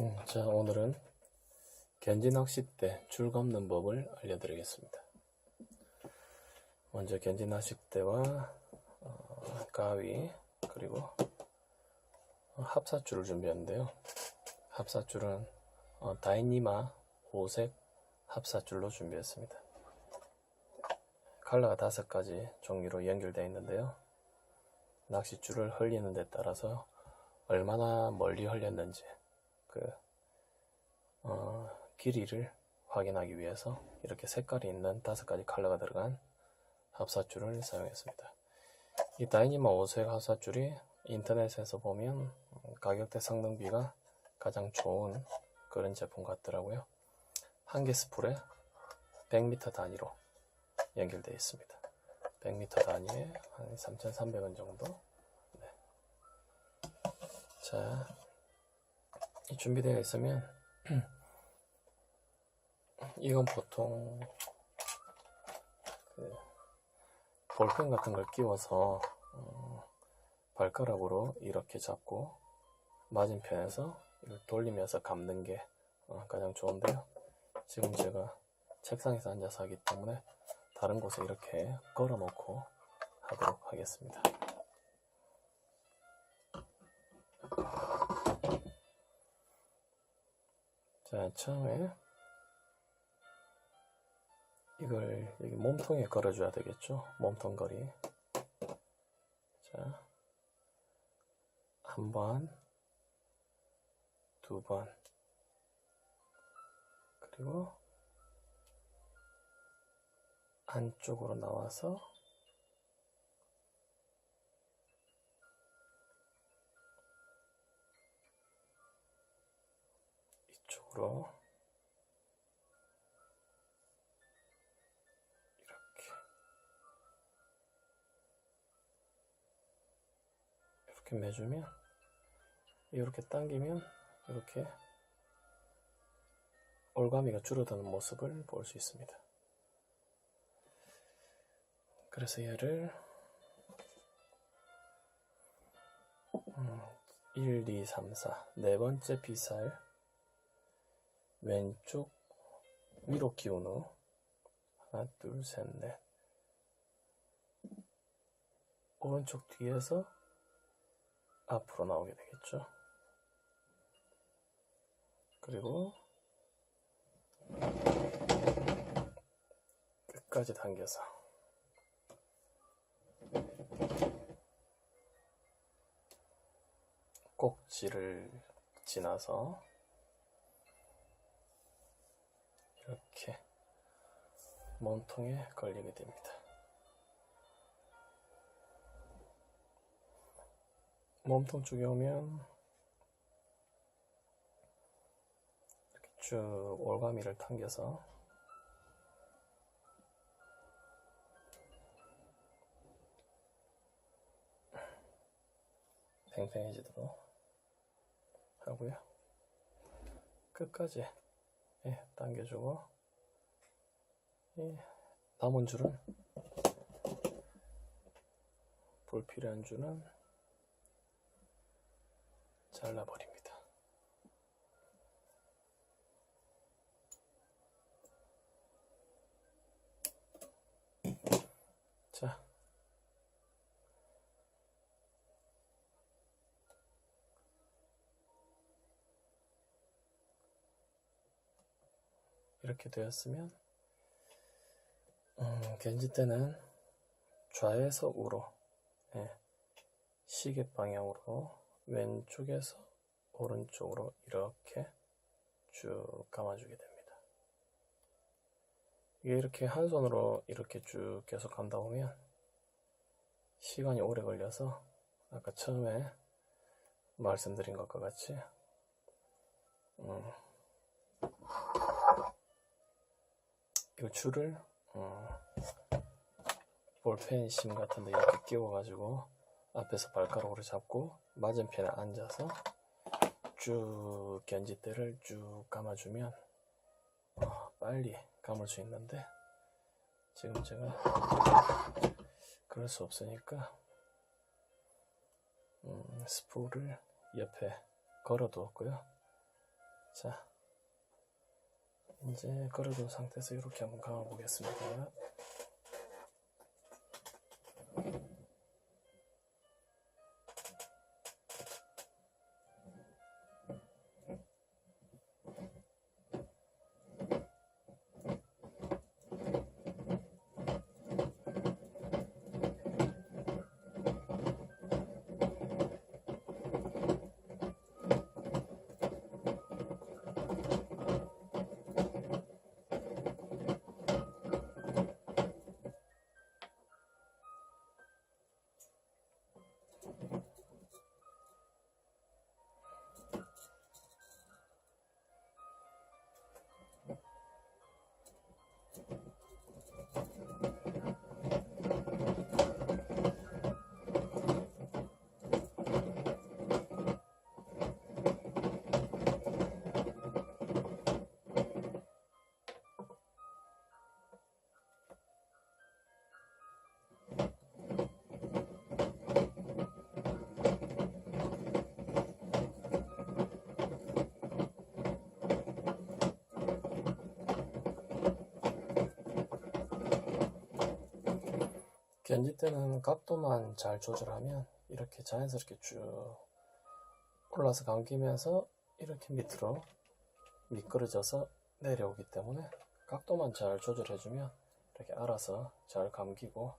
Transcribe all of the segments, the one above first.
음, 자, 오늘은 gen지 낚싯대 줄 감는 법을 알려드리겠습니다. 먼저 gen지 낚싯대와 어, 가위 그리고 합사줄을 준비했는데요. 합사줄은 어, 다이니마 5색 합사줄로 준비했습니다. 컬러가 다섯 가지 종류로 연결되어 있는데요. 낚싯줄을 흘리는 데 따라서 얼마나 멀리 흘렸는지 그 어, 길이를 확인하기 위해서 이렇게 색깔이 있는 다섯 가지 컬러가 들어간 합사줄을 사용했습니다. 이 다이니마 5색 합사줄이 인터넷에서 보면 가격대 성능비가 가장 좋은 그런 제품 같더라고요. 한 개 스풀에 100m 단위로 연결되어 있습니다. 100m 단위에 한 3,300원 정도. 네. 자, 이 준비되어 있으면 이건 보통 그 볼펜 같은 걸 끼워서 어, 발가락으로 이렇게 잡고 맞은편에서 돌리면서 감는 게 어, 가장 좋은데요. 지금 제가 책상에서 앉아서 하기 때문에 다른 곳에 이렇게 걸어 놓고 하도록 하겠습니다. 자, 처음에 이걸 여기 몸통에 걸어줘야 되겠죠? 몸통 거리. 자, 한 번, 두 번, 그리고 안쪽으로 나와서 이쪽으로 이렇게 이렇게 매주면 이렇게 당기면 이렇게 올가미가 줄어드는 모습을 볼 수 있습니다. 그래서 얘를 음, 1, 2, 3, 4, 네 번째 비살 왼쪽 위로 기운 후 하나, 둘, 셋, 넷. 오른쪽 뒤에서 앞으로 나오게 되겠죠. 그리고 끝까지 당겨서. 꼭지를 지나서 이렇게 몸통에 걸리게 됩니다. 몸통 쪽에 오면 이렇게 쭉 올가미를 당겨서 팽팽해지도록 하고요. 끝까지 예, 당겨주고 예, 남은 줄은 불필요한 줄은 잘라버립니다. 자, 이렇게 되었으면 음, 겐지 때는 좌에서 우로 예, 시계 방향으로 왼쪽에서 오른쪽으로 이렇게 쭉 감아주게 됩니다. 이게 이렇게 한 손으로 이렇게 쭉 계속 감다 보면 시간이 오래 걸려서 아까 처음에 말씀드린 것과 같이 음, 이 줄을? 어, 볼펜 심 같은데 이렇게 끼워가지고 앞에서 발가락으로 잡고 맞은편에 앉아서 쭉 견지대를 쭉 감아주면 어, 빨리 감을 수 있는데 지금 제가 그럴 수 없으니까 음, 스프를 옆에 걸어 두었고요. 자, 이제 걸어둔 상태에서 이렇게 한번 감아 보겠습니다. 견지 때는 각도만 잘 조절하면 이렇게 자연스럽게 쭉 올라서 감기면서 이렇게 밑으로 미끄러져서 내려오기 때문에 각도만 잘 조절해주면 이렇게 알아서 잘 감기고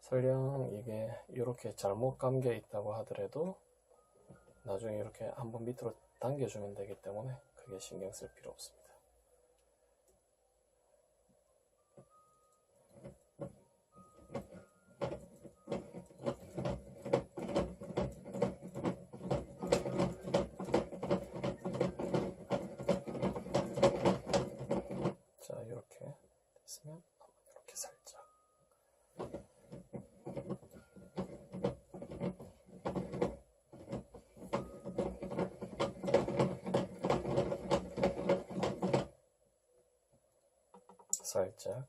설령 이게 이렇게 잘못 감겨 있다고 하더라도 나중에 이렇게 한번 밑으로 당겨주면 되기 때문에 크게 신경 쓸 필요 없습니다. 자, 이렇게 됐으면 한번 이렇게 살짝. 살짝.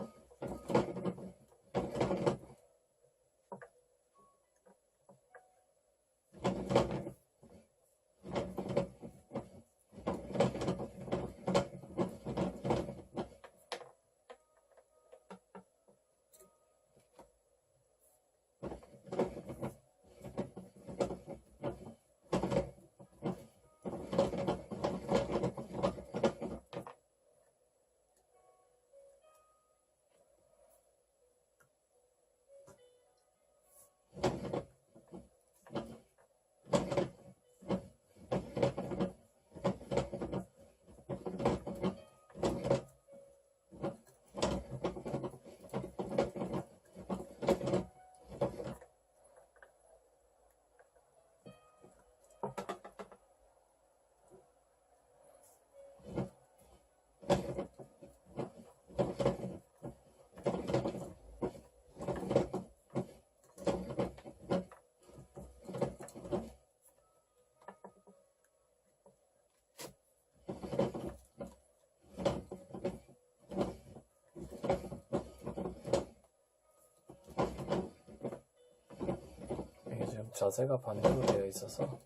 자세가 반대로 되어 있어서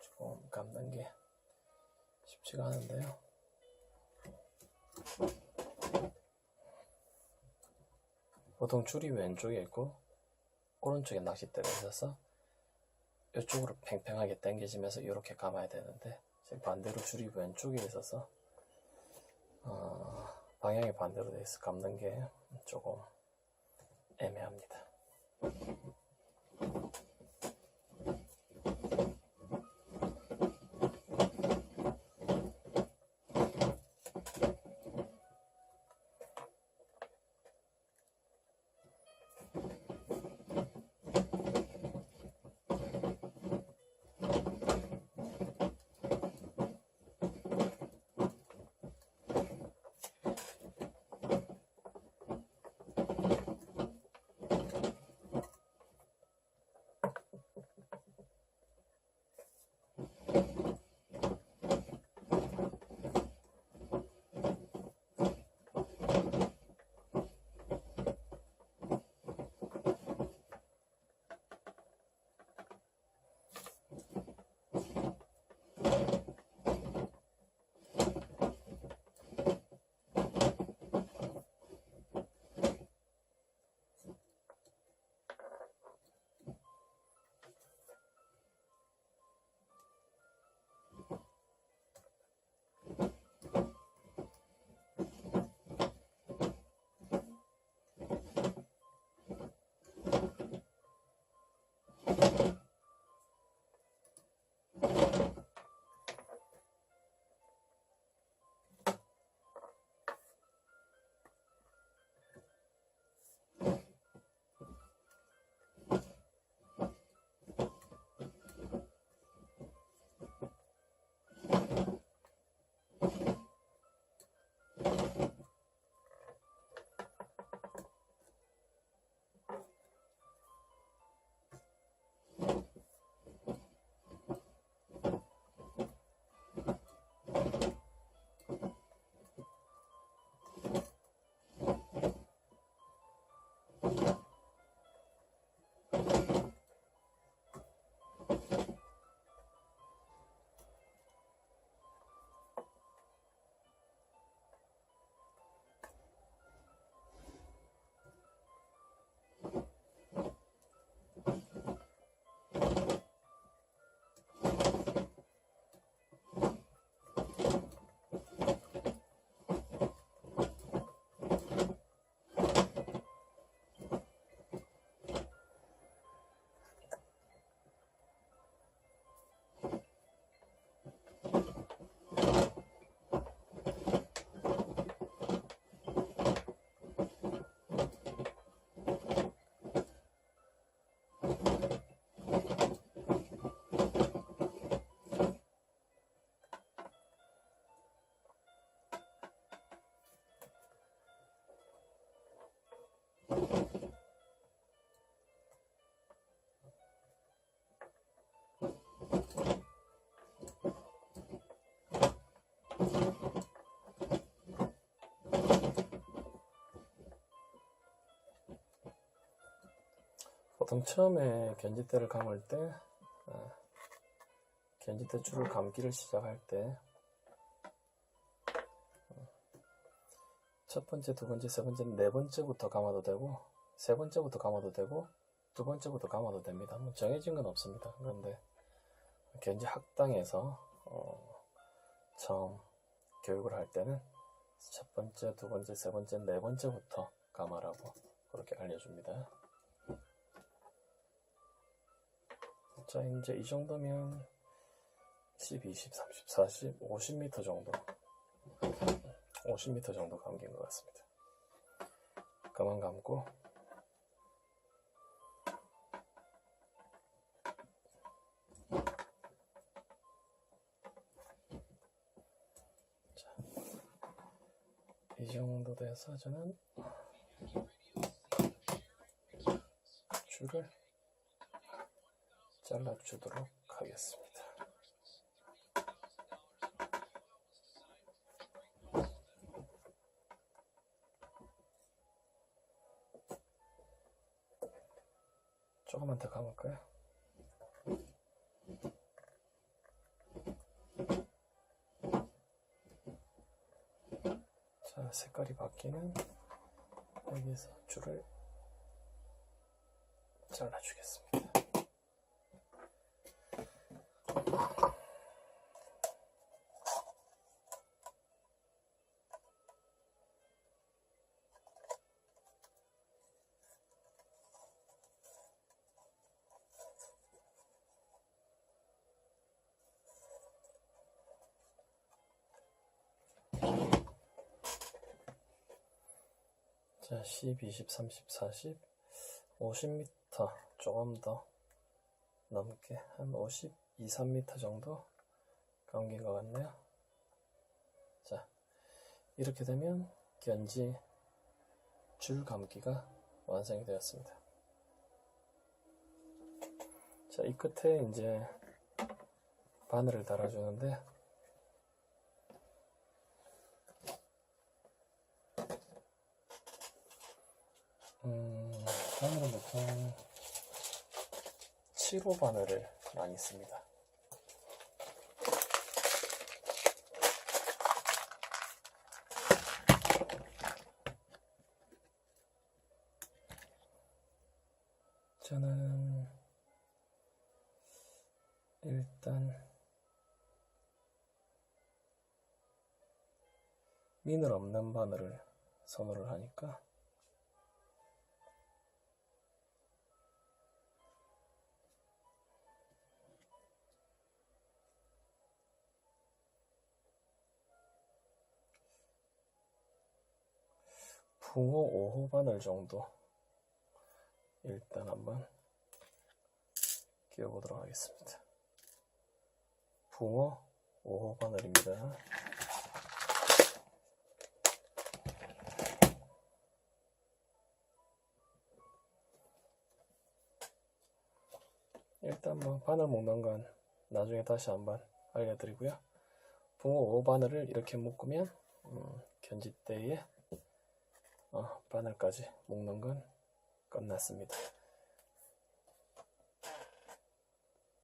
조금 감는 게 쉽지가 않은데요. 보통 줄이 왼쪽에 있고 오른쪽에 낚싯대가 있어서 이쪽으로 팽팽하게 당겨지면서 이렇게 감아야 되는데 반대로 줄이 왼쪽에 있어서 어, 방향이 반대로 돼 있어 감는 게 조금 애매합니다. 보통 처음에 견지대를 감을 때, 어, 견지대 줄을 감기를 시작할 때, 어, 첫 번째, 두 번째, 세 번째, 네 번째부터 감아도 되고, 세 번째부터 감아도 되고, 두 번째부터 감아도 됩니다. 뭐 정해진 건 없습니다. 그런데 견지 학당에서 어, 처음 교육을 할 때는 첫 번째, 두 번째, 세 번째, 네 번째부터 감아라고 그렇게 알려줍니다. 자, 이제 이 정도면 10, 20, 30, 40, 50m 정도. 50m 정도 감긴 것 같습니다. 그만 감고, 자, 이 정도 돼서 저는 줄을 잘라주도록 하겠습니다. 조금만 더 감을까요? 자, 색깔이 바뀌는 여기서 줄을 잘라주겠습니다. 자, 10, 20, 30, 40, 50m 조금 더 넘게 한 52, 3m 정도 감긴 것 같네요. 자, 이렇게 되면 견지 줄 감기가 완성이 되었습니다. 자, 이 끝에 이제 바늘을 달아주는데 7호 바늘을 많이 씁니다. 저는 일단 민을 없는 바늘을 선호를 하니까 붕어 5호 바늘 정도 일단 한번 끼워보도록 하겠습니다. 붕어 5호 바늘입니다. 일단 뭐 바늘 묶는 건 나중에 다시 한번 알려드리고요. 붕어 5 바늘을 이렇게 묶으면 음, 견지대에 어, 바늘까지 묶는 건 끝났습니다.